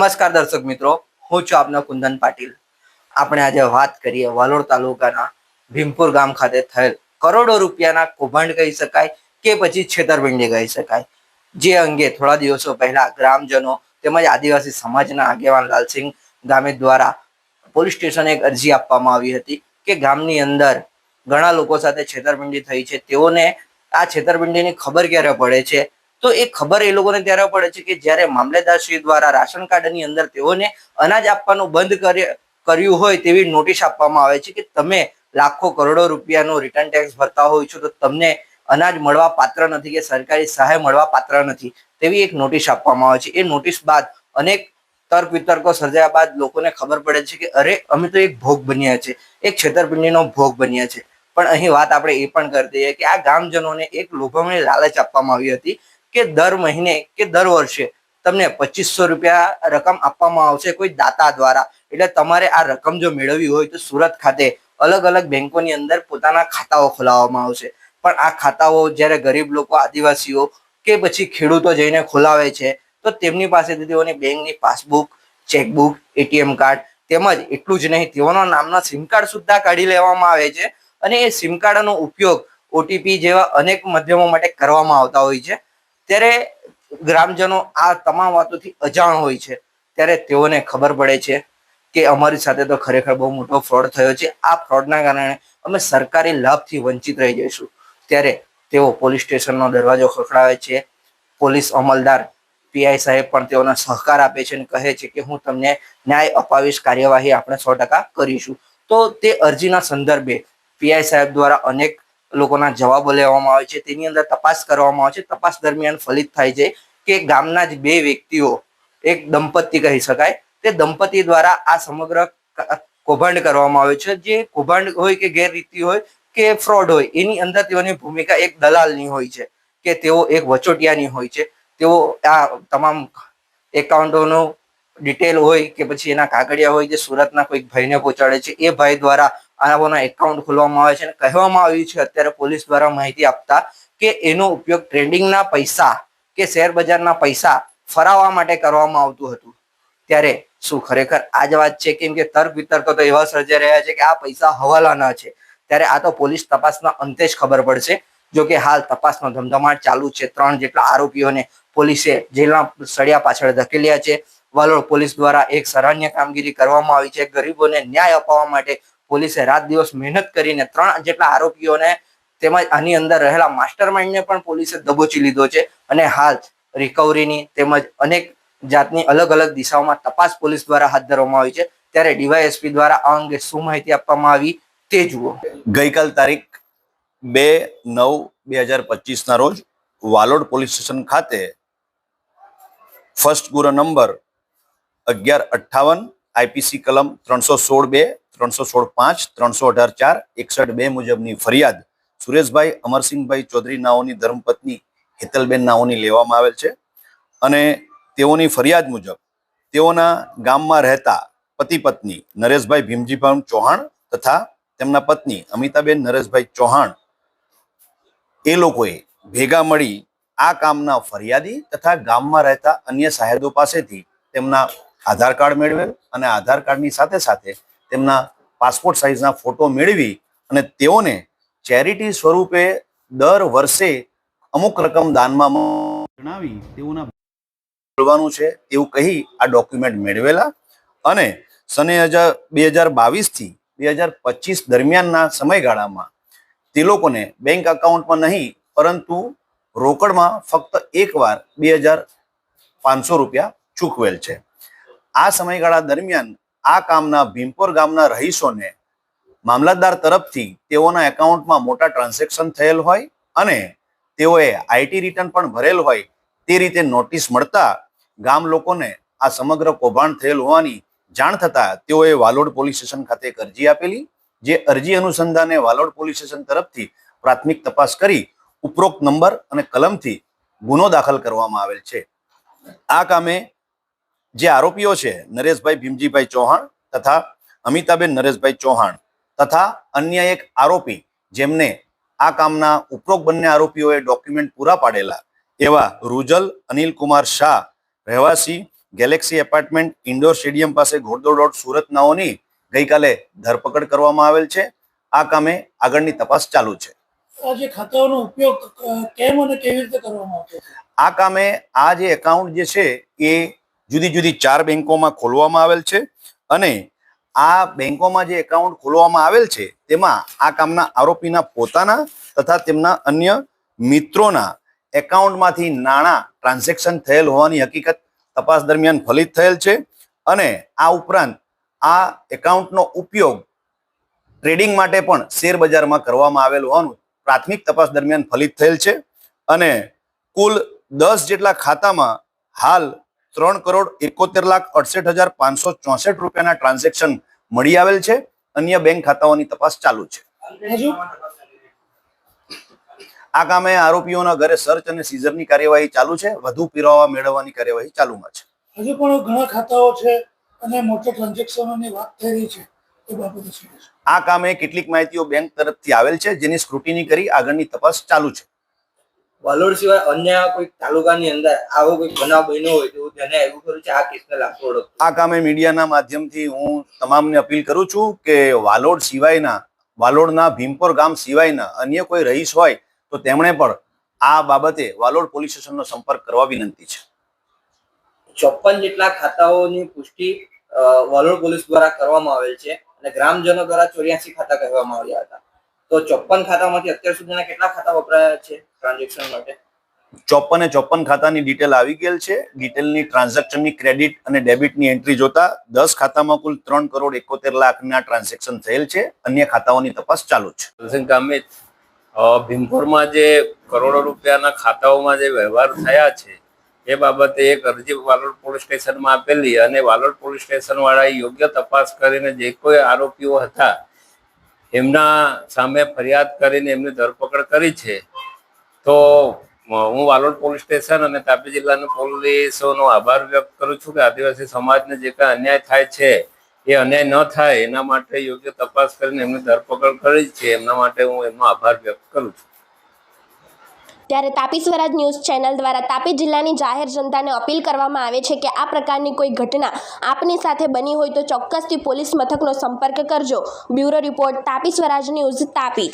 નમસ્કાર દર્શક મિત્રો, હું છું આપનો કુંદન પાટીલ. આપણે આજે વાત કરીએ વાલોડ તાલુકાના ભીમપુર ગામ ખાતે થયેલ કરોડો રૂપિયાના કૌભાંડ કહી શકાય કે પછી છેતરપિંડી કહી શકાય. જે અંગે થોડા દિવસો પહેલા ગ્રામજનો તેમજ આદિવાસી સમાજના આગેવાન લાલસિંહ ગામે દ્વારા પોલીસ સ્ટેશને એક અરજી આપવામાં આવી હતી કે ગામની અંદર ઘણા લોકો સાથે છેતરપિંડી થઈ છે. તેઓને આ છેતરપિંડીની ખબર ક્યારે પડે છે? તો એ ખબર એ લોકોને ત્યારે પડે છે કે જ્યારે મામલેદારશ્રી દ્વારા રાશન કાર્ડની અંદર તેઓને અનાજ આપવાનું બંધ કર્ય- હોય તેવી નોટિસ આપવામાં આવે છે કે તમે લાખો કરોડો રૂપિયાનું રિટર્ન ટેક્સ ભરતા હોય છો તો તમને અનાજ મળવા પાત્ર નથી કે સરકારી સહાય મળવા પાત્ર નથી તેવી એક નોટિસ આપવામાં આવે છે. એ નોટિસ બાદ અનેક તર્ક વિતર્કો સર્જાયા બાદ લોકોને ખબર પડે છે કે અરે, અમે તો એક ભોગ બન્યા છે, એક છેતરપિંડીનો ભોગ બન્યા છે. પણ અહીં વાત આપણે એ પણ કરી દઈએ કે આ ગામજનોને એક લોભામણી લાલચ આપવામાં આવી હતી કે દર મહિને કે દર વર્ષે તમને પચીસો રૂપિયા રકમ આપવામાં આવશે કોઈ દાતા દ્વારા. એટલે તમારે આ રકમ જો મેળવવી હોય તો સુરત ખાતે અલગ અલગ બેંકોની અંદર પોતાના ખાતાઓ ખોલાવવામાં આવશે. પણ આ ખાતાઓ જ્યારે ગરીબ લોકો, આદિવાસીઓ કે પછી ખેડૂતો જઈને ખોલાવે છે, તો તેમની પાસેથી તેઓની બેંકની પાસબુક, ચેકબુક, એટીએમ કાર્ડ તેમજ એટલું જ નહીં, તેઓના નામના સિમ કાર્ડ સુદ્ધા કાઢી લેવામાં આવે છે. અને એ સિમ કાર્ડનો ઉપયોગ ઓટીપી જેવા અનેક માધ્યમો માટે કરવામાં આવતા હોય છે. ત્યારે ગ્રામજનો આ તમામ વાતોથી અજાણ હોય છે. ત્યારે તેઓને ખબર પડે છે કે અમારી સાથે તો ખરેખર બહુ મોટો ફ્રોડ થયો છે. આ ફ્રોડના કારણે અમે સરકારી લાભથી વંચિત રહી જઈશું. ત્યારે તેઓ પોલીસ સ્ટેશનનો દરવાજો ખખડાવે છે. પોલીસ અમલદાર પીઆઈ સાહેબ પણ તેઓને સહકાર આપે છે અને કહે છે કે હું તમને ન્યાય અપાવીશ, કાર્યવાહી આપણે સો ટકા કરીશું. તો તે અરજીના સંદર્ભે પીઆઈ સાહેબ દ્વારા અનેક લોકોના જવાબો લેવામાં આવે છે, તેની અંદર તપાસ કરવામાં આવે છે. તપાસ દરમિયાન ફલિત થાય છે કે ગામના જ બે વ્યક્તિઓ, એક દંપતી કહી શકાય, તે દંપતી દ્વારા આ સમગ્ર કૌભાંડ કરવામાં આવે છે. જે કૌભાંડ હોય કે ગેરરીતિ હોય કે ફ્રોડ હોય, એની અંદર તેઓની ભૂમિકા એક દલાલની હોય છે કે તેઓ એક વચોટિયાની હોય છે. તેઓ આ તમામ એકાઉન્ટોનું ડિટેલ હોય કે પછી એના કાગળિયા હોય જે સુરતના કોઈક ભાઈને પહોંચાડે છે, એ ભાઈ દ્વારા આના એકાઉન્ટ ખોલવામાં આવે છે અને કહેવામાં આવ્યું છે અત્યારે પોલીસ દ્વારા માહિતી આપતા કે એનો ઉપયોગ ટ્રેડિંગના પૈસા કે શેર બજારના પૈસા ફરાવવા માટે કરવામાં આવતું હતું. ત્યારે શું ખરેખર આ જ વાત છે? કેમ કે તર્ક વિતર્ક તો એવા સર્જાઈ રહ્યા છે કે આ પૈસા હવાલાના છે. ત્યારે આ તો પોલીસ તપાસના અંતે જ ખબર પડશે. જો કે હાલ તપાસનો ધમધમાટ ચાલુ છે. ત્રણ જેટલા આરોપીઓને પોલીસે જેલના સળિયા પાછળ ધકેલ્યા છે. વાલોડ પોલીસ દ્વારા એક સરાહનીય કામગીરી કરવામાં આવી છે. ગરીબોને ન્યાય અપાવવા માટે પોલીસે રાત દિવસ મહેનત કરીને ત્રણ જેટલા આરોપીઓને તેમજ આની અંદર રહેલા માસ્ટર માઇન્ડને પણ પોલીસે દબોચી લીધો છે અને હાલ રિકવરીની તેમજ અનેક જાતની અલગ અલગ દિશાઓમાં તપાસ પોલીસ દ્વારા હાથ ધરવામાં આવી છે. ત્યારે ડીવાયએસપી દ્વારા આ અંગે શું માહિતી આપવામાં આવી તે જુઓ. ગઈકાલ તારીખ બે નવ બે હજાર પચીસના રોજ વાલોડ પોલીસ સ્ટેશન ખાતે ફર્સ્ટ ગુનો નંબર અગિયાર અઠ્ઠાવન આઈપીસી કલમ ત્રણસો સોળ બે ત્રણસો સોળ પાંચ, ત્રણસો અઢાર ચાર, એકસઠ બે મુજબની ફરિયાદ સુરેશભાઈ અમરસિંહભાઈ ચૌધરી નાઓની ધર્મપત્ની હેતલબેન નાઓની લેવામાં આવેલ છે. અને તેઓની ફરિયાદ મુજબ તેઓના ગામમાં રહેતા પતિ પત્ની નરેશભાઈ ભીમજીભાઈ ચૌહાણ તથા તેમના પત્ની અમિતાબેન નરેશભાઈ ચૌહાણ એ લોકોએ ભેગા મળી આ કામના ફરિયાદી તથા ગામમાં રહેતા અન્ય સાહેબો પાસેથી તેમના આધાર કાર્ડ મેળવેલ અને આધાર કાર્ડની સાથે સાથે તેમના પાસપોર્ટ સાઇઝના ફોટો મેળવી અને તેઓને ચેરિટી સ્વરૂપે દર વર્ષે અમુક રકમ દાનમાં જણાવી તેઓના બોલવાનું છે એવું કહી આ ડોક્યુમેન્ટ મેળવેલા અને સને હજાર બે હજાર બાવીસથી બે હજાર પચીસ દરમિયાનના સમયગાળામાં તે લોકોને બેંક અકાઉન્ટમાં નહીં, પરંતુ રોકડમાં ફક્ત એકવાર બે હજાર પાંચસો રૂપિયા ચૂકવેલ છે. આ સમયગાળા દરમિયાન આ કામના ભીમપોર ગામના રહીશોને મામલતદાર તરફથી તેઓના એકાઉન્ટમાં મોટા ટ્રાન્ઝેક્શન થયેલ હોય અને તેઓએ આઈટી રિટર્ન પણ ભરેલ હોય તે રીતે નોટિસ મળતા ગામ લોકોને આ સમગ્ર કૌભાંડ થયેલ હોવાની જાણ થતા તેઓએ વાલોડ પોલીસ સ્ટેશન ખાતે એક અરજી આપેલી, જે અરજી અનુસંધાને વાલોડ પોલીસ સ્ટેશન તરફથી પ્રાથમિક તપાસ કરી ઉપરોક્ત નંબર અને કલમથી ગુનો દાખલ કરવામાં આવેલ છે. આ કામે જે આરોપીઓ છે નરેશભાઈ ભીમજીભાઈ ચૌહાણ તથા અમિતાબેન નરેશભાઈ ચૌહાણ તથા અન્ય એક આરોપી જેમને આ કામના ઉપરોક્ત બંને આરોપીઓએ ડોક્યુમેન્ટ પૂરા પાડેલા એવા રૂજલ અનિલ કુમાર શાહ રહેવાસી ગેલેક્સી એપાર્ટમેન્ટ ઇન્ડોર સ્ટેડિયમ પાસે ઘોડદોડ રોડ સુરત ગઈકાલે ધરપકડ કરવામાં આવેલ છે. આ કામે આગળની તપાસ ચાલુ છે. આ જે ખાતાઓનો ઉપયોગ કેમ અને કેવી રીતે કરવામાં આવતો આ કામે આ જે એકાઉન્ટ જે છે એ જુદી જુદી ચાર બેંકોમાં ખોલવામાં આવેલ છે અને આ બેંકોમાં જે એકાઉન્ટ ખોલવામાં આવેલ છે, તેમાં આ કામના આરોપીના પોતાના તથા તેમના અન્ય મિત્રોના એકાઉન્ટમાંથી નાણાં ટ્રાન્ઝેક્શન થયેલ હોવાની હકીકત તપાસ દરમિયાન ફલિત થયેલ છે અને આ ઉપરાંત આ એકાઉન્ટનો ઉપયોગ ટ્રેડિંગ માટે પણ શેર બજારમાં કરવામાં આવેલ હોવાનું પ્રાથમિક તપાસ દરમિયાન ફલિત થયેલ છે અને કુલ દસ જેટલા ખાતામાં હાલ ત્રણ કરોડ એકોતેર લાખ અડસઠ હજાર પાંચસો ચોસઠ રૂપિયાના ટ્રાન્ઝેક્શન મળી આવેલ છે. અન્ય બેંક ખાતાઓની તપાસ ચાલુ છે. આ કામે આરોપીઓના ઘરે સર્ચ અને સીઝરની કાર્યવાહી ચાલુ છે. વધુ પીરાવા મેળવવાની કાર્યવાહી ચાલુમાં છે. હજુ પણ ઘણા ખાતાઓ છે અને મોટા ટ્રાન્ઝેક્શનોની વાત થઈ રહી છે એ બાબતે આ કામે કેટલીક માહિતીઓ બેંક તરફથી આવેલ છે જેની સ્ક્રુટિની કરી આગળની તપાસ ચાલુ છે. વાલોડ સિવાય અન્ય કોઈ તાલુકાની અંદર આવો કોઈ બનાવ બન્યો હોય તો તેને એવું કરું છે આ કેસને લાગતો આ કામે મીડિયાના માધ્યમથી હું તમામને અપીલ કરું છું કે વાલોડ સિવાયના વાલોડના ભીમપોર ગામ સિવાયના અન્ય કોઈ રહીશ હોય તો તેમણે પણ આ બાબતે વાલોડ પોલીસ સ્ટેશનનો સંપર્ક કરવા વિનંતી છે. ચોપન જેટલા ખાતાઓની પુષ્ટિ વાલોડ પોલીસ દ્વારા કરવામાં આવેલ છે અને ગ્રામજનો દ્વારા ચોર્યાસી ખાતા કહેવામાં આવ્યા હતા. તો ચોપન ખાતામાંથી અત્યાર સુધીના કેટલા ખાતા વપરાયા છે? ટ્રાન્ઝેક્શન માટે. ચોપન એ ચોપન ખાતાની ડિટેલ આવી ગયેલ છે. ડિટેલની ટ્રાન્ઝેક્શનની ક્રેડિટ અને ડેબિટની એન્ટ્રી જોતા દસ ખાતામાં કુલ ત્રણ કરોડ એકોતેર લાખના ટ્રાન્ઝેક્શન થયેલ છે. અન્ય ખાતાઓની તપાસ ચાલુ છે. ગામે ભીમપોરમાં ભીમપુરમાં જે કરોડો રૂપિયાના ખાતાઓમાં જે વ્યવહાર થયા છે એ બાબતે એક અરજી વાલોડ પોલીસ સ્ટેશનમાં આપેલી અને વાલોડ પોલીસ સ્ટેશન વાળાએ યોગ્ય તપાસ કરીને જે કોઈ આરોપીઓ હતા એમના સામે ફરિયાદ કરીને એમની ધરપકડ કરી છે. તો હું વાલોડ પોલીસ સ્ટેશન અને તાપી જિલ્લાની પોલીસોનો આભાર વ્યક્ત કરું છું કે આદિવાસી સમાજને જે કાંઈ અન્યાય થાય છે, એ અન્યાય ન થાય, એના માટે યોગ્ય તપાસ કરીને એમની ધરપકડ કરી છે, એમના માટે હું એમનો આભાર વ્યક્ત કરું છું. ત્યારે તાપી સ્વરાજ ન્યૂઝ ચેનલ દ્વારા તાપી જિલ્લાની જાહેર જનતાને અપીલ કરવામાં આવે છે કે આ પ્રકારની કોઈ ઘટના આપની સાથે બની હોય તો ચોક્કસથી પોલીસ મથકનો સંપર્ક કરજો. Bureau report, Tapi Swaraj news, Tapi.